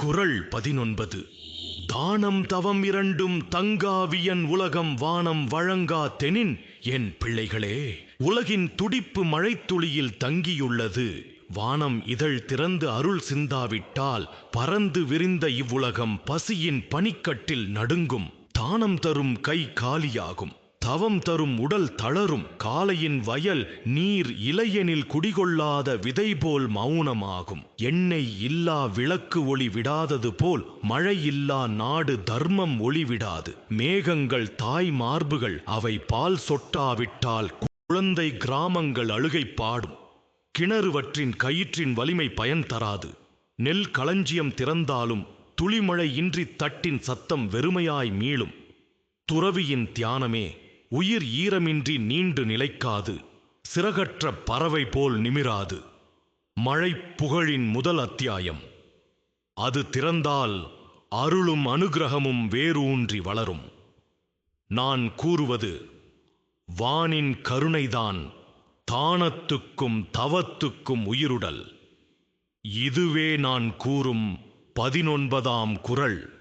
குரல் பதினொன்பது. தானம் தவம் இரண்டும் தங்காவியன் உலகம் வானம் வழங்கா தெனின் என் பிள்ளைகளே உலகின் துடிப்பு மழைத்துளியில் தங்கியுள்ளது. வானம் இதழ் திறந்து அருள் சிந்தாவிட்டால் பறந்து விரிந்த இவ்வுலகம் பசியின் பனிக்கட்டில் நடுங்கும். தானம் தரும் கை காலியாகும். தவம் தரும் உடல் தளரும் காலையின் வயல் நீர் இலையெனில் குடிகொள்ளாத விதை போல் மௌனமாகும். எண்ணெய் இல்லா விளக்கு ஒளி விடாதது போல் மழை இல்லா நாடு தர்மம் ஒளிவிடாது மேகங்கள் தாய் மார்புகள் அவை பால் சொட்டாவிட்டால் குழந்தை கிராமங்கள் அழுகை பாடும். கிணறுவற்றின் கயிற்றின் வலிமை பயன் தராது. நெல் களஞ்சியம் திறந்தாலும் துளிமழை இன்றி தட்டின் சத்தம் வெறுமையாய் மீளும். துறவியின் தியானமே உயிர் ஈரமின்றி நீண்டு நிலைக்காது. சிறகற்ற பறவை போல் நிமிராது. மழை புகழின் முதல் அத்தியாயம். அது திறந்தால் அருளும் அனுகிரகமும் வேரூன்றி வளரும். நான் கூறுவது வானின் கருணைதான் தானத்துக்கும் தவத்துக்கும் உயிருடல். இதுவே நான் கூறும் பதினொன்பதாம் குறள்